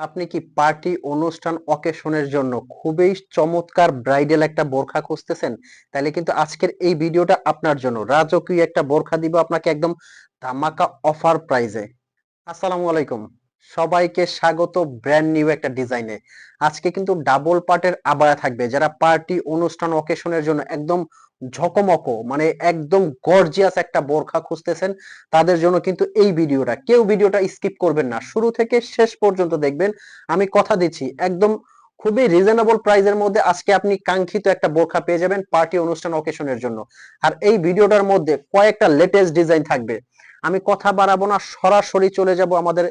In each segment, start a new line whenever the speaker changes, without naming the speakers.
আপনি কি পার্টি, অনুষ্ঠান অকেশনের জন্য খুবই চমৎকার ব্রাইডাল একটা বোরখা খুঁজতেছেন? তাহলে কিন্তু আজকের এই ভিডিওটা আপনার জন্য। রাজকীয় একটা বোরখা দিব আপনাকে একদম ধামাকা অফার প্রাইজে আসসালামু আলাইকুম। সবাইকে স্বাগত ব্র্যান্ড নিউ একটা ডিজাইনে আজকে কিন্তু ডাবল পার্টের আবায়া থাকবে। যারা পার্টি অনুষ্ঠান অকেশনের জন্য একদম ঝকমকো মানে একদম গর্জিয়াস একটা বোরখা খুঁজতেছেন, তাদের জন্য কিন্তু এই ভিডিওটা। কেউ ভিডিওটা স্কিপ করবেন না। শুরু থেকে শেষ পর্যন্ত দেখবেন। আমি কথা দিচ্ছি, একদম খুবই রিজনেবল প্রাইজের মধ্যে আজকে আপনি কাঙ্ক্ষিত একটা বোরখা পেয়ে যাবেন পার্টি অনুষ্ঠান অকেশনের জন্য। আর এই ভিডিওটার মধ্যে কয়েকটা লেটেস্ট ডিজাইন থাকবে। আমি কথা বাড়াবো না, সরাসরি চলে যাব আমাদের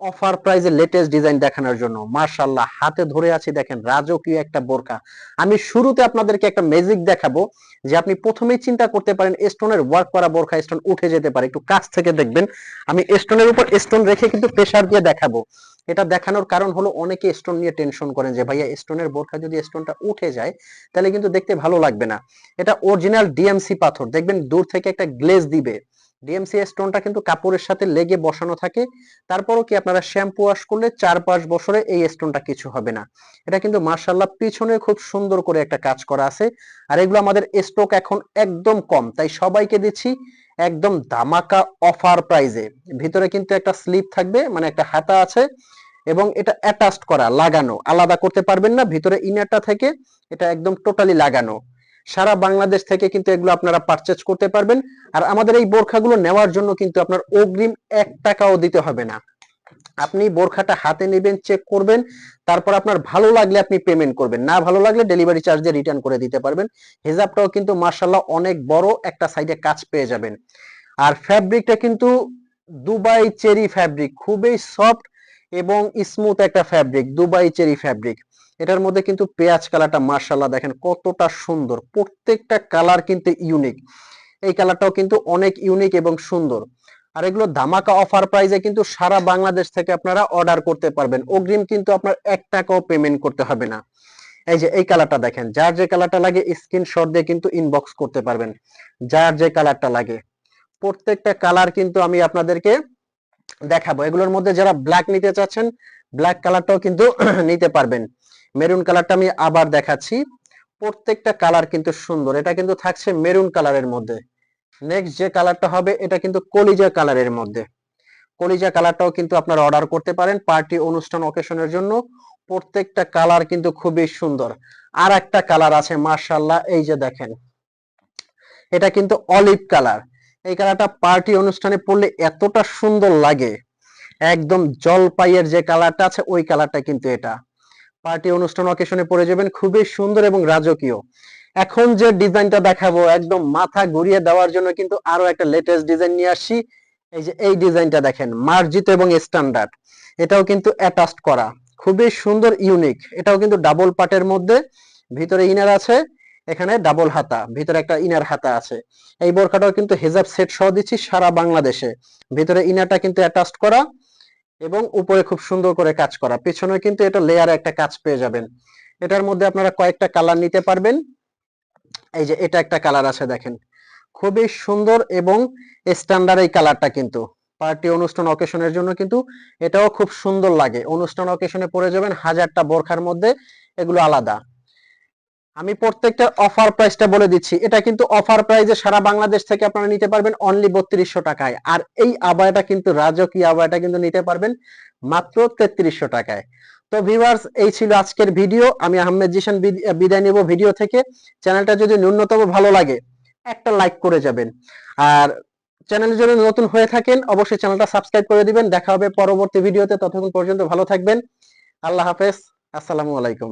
অফার প্রাইজে লেটেস্ট ডিজাইন দেখানোর জন্য। মার্শাল্লাহ হাতে ধরে আছি দেখেন, রাজকীয় একটা বোরকা। আমি শুরুতে আপনাদেরকে একটা ম্যাজিক দেখাবো যে আপনি প্রথমেই চিন্তা করতে পারেন স্টোনের ওয়ার্ক করা বোরখা স্টোন উঠে যেতে পারে। একটু কাছ থেকে দেখবেন, আমি স্টোনের উপর স্টোন রেখে কিন্তু প্রেসার দিয়ে দেখাবো। এটা দেখানোর কারণ হলো অনেকে স্টোন নিয়ে টেনশন করেন যে, ভাইয়া স্টোনের বোরখা যদি স্টোনটা উঠে যায়, তাহলে কিন্তু দেখতে ভালো লাগবে না। এটা অরিজিনাল ডিএমসি পাথর। দেখবেন, দূর থেকে একটা গ্লেজ দিবে। ডিএমসি স্টোনটা কিন্তু কাপড়ের সাথে লেগে বসানো থাকে। তারপরও কি আপনারা শ্যাম্পু ওয়াশ করলে চার পাঁচ বছরে এই স্টোনটা কিছু হবে না। এটা কিন্তু মার্শাল্লাহ পিছনে খুব সুন্দর করে একটা কাজ করা আছে। আর এগুলো আমাদের স্টক এখন একদম কম। তাই সবাইকে দিচ্ছি একদম ধামাকা অফার প্রাইজে ভিতরে কিন্তু একটা স্লিপ থাকবে মানে একটা হাতা আছে এবং এটা অ্যাটাচড করা, লাগানো। আলাদা করতে পারবেন না, ভিতরে ইনারটা থেকে এটা একদম টোটালি লাগানো। সারা বাংলাদেশ থেকে কিন্তু এগুলো আপনারা পারচেজ করতে পারবেন। আর আমাদের এই বোরখাগুলো নেওয়ার জন্য কিন্তু আপনার অগ্রিম এক টাকাও দিতে হবে না। আপনি বোরখাটা হাতে নেবেন চেক করবেন, তারপর আপনার ভালো লাগলে আপনি পেমেন্ট করবেন। না ভালো লাগলে ডেলিভারি চার্জ দিয়ে রিটার্ন করে দিতে পারবেন। হেজাবটাও কিন্তু মার্শাল্লাহ অনেক বড় একটা সাইডে কাজ পেয়ে যাবেন। আর ফ্যাব্রিকটা কিন্তু দুবাই চেরি ফ্যাব্রিক খুবই সফট এবং স্মুথ একটা ফ্যাব্রিক দুবাই চেরি ফ্যাব্রিক এটার মধ্যে কিন্তু পেঁয়াজ কালারটা মার্শাল্লাহ দেখেন কতটা সুন্দর। প্রত্যেকটা কালার কিন্তু ইউনিক এই কালারটাও কিন্তু অনেক ইউনিক এবং সুন্দর। আর এগুলো ধামাকা অফার প্রাইজে কিন্তু সারা বাংলাদেশ থেকে আপনারা অর্ডার করতে পারবেন। অগ্রিম কিন্তু আপনার এক টাকাও পেমেন্ট করতে হবে না। এই যে, এই কালারটা দেখেন, যার যে কালারটা লাগে স্ক্রিনশট দিয়ে কিন্তু ইনবক্স করতে পারবেন। যার যে কালারটা লাগে। প্রত্যেকটা কালার কিন্তু আমি আপনাদেরকে দেখাবো। এগুলোর মধ্যে যারা ব্ল্যাক নিতে চাচ্ছেন ব্ল্যাক কালারটাও কিন্তু নিতে পারবেন। মেরুন কালারটা আমি আবার দেখাচ্ছি। প্রত্যেকটা কালার কিন্তু সুন্দর। এটা কিন্তু থাকছে মেরুন কালারের মধ্যে। নেক্সট যে কালারটা হবে, এটা কিন্তু কলিজা কালারের মধ্যে। কলিজা কালারটাও কিন্তু আপনারা অর্ডার করতে পারেন পার্টি অনুষ্ঠান অকেশনের জন্য। প্রত্যেকটা কালার কিন্তু খুবই সুন্দর। আর একটা কালার আছে মার্শাল্লাহ এই যে দেখেন। এটা কিন্তু অলিভ কালার এই কালারটা পার্টি অনুষ্ঠানে পড়লে এতটা সুন্দর লাগে। একদম জলপাইয়ের যে কালারটা আছে, ওই কালারটা কিন্তু এটা। পার্টি অনুষ্ঠান অকেশনে পরে যাবেন। খুবই সুন্দর এবং রাজকীয়। এখন যে ডিজাইনটা দেখাবো, একদম মাথা ঘুরিয়ে দেওয়ার জন্য কিন্তু আরও একটা লেটেস্ট ডিজাইন নিয়ে আসছি। এই যে, এই ডিজাইনটা দেখেন, মার্জিত এবং স্ট্যান্ডার্ড এটাও কিন্তু অ্যাটাচড করা। খুবই সুন্দর ইউনিক এটাও কিন্তু ডাবল পার্টের মধ্যে। ভিতরে ইনার আছে, এখানে ডাবল হাতা। ভিতরে একটা ইনার হাতা আছে। এই বোরখাটাও কিন্তু হেজাব সেট সহ দিচ্ছি সারা বাংলাদেশে। ভিতরে ইনারটা কিন্তু অ্যাটাচড করা। এবং উপরে খুব সুন্দর করে কাজ করা। পেছনে কিন্তু এটা লেয়ারে একটা কাজ পেয়ে যাবেন। এটার মধ্যে আপনারা কয়েকটা কালার নিতে পারবেন। এই যে এটা একটা কালার আছে দেখেন। খুবই সুন্দর এবং স্ট্যান্ডার্ড এই কালারটা কিন্তু। পার্টি অনুষ্ঠান অকেশনের জন্য কিন্তু এটাও খুব সুন্দর লাগে। অনুষ্ঠান অকেশনে পরে যাবেন হাজারটা বোরখার মধ্যে। এগুলো আলাদা। আমি প্রত্যেকটা অফার প্রাইসটা বলে দিচ্ছি। এটা কিন্তু অফার প্রাইসে সারা বাংলাদেশ থেকে আপনারা নিতে পারবেন অনলি বত্রিশশো টাকায়। আর এই আবায়টা কিন্তু রাজকীয় আবায়টা কিন্তু নিতে পারবেন মাত্র তেত্রিশশো টাকায়। তো ভিউয়ার্স এই ছিল আজকের ভিডিও আমি আহমেদ জিশান বিদায় নেব ভিডিও থেকে। চ্যানেলটা যদি ন্যূনতম ভালো লাগে, একটা লাইক করে যাবেন। আর চ্যানেলের যদি নতুন হয়ে থাকেন, অবশ্যই চ্যানেলটা সাবস্ক্রাইব করে দিবেন। দেখা হবে পরবর্তী ভিডিওতে ততক্ষণ পর্যন্ত ভালো থাকবেন। আল্লাহ হাফেজ। আসসালামু আলাইকুম।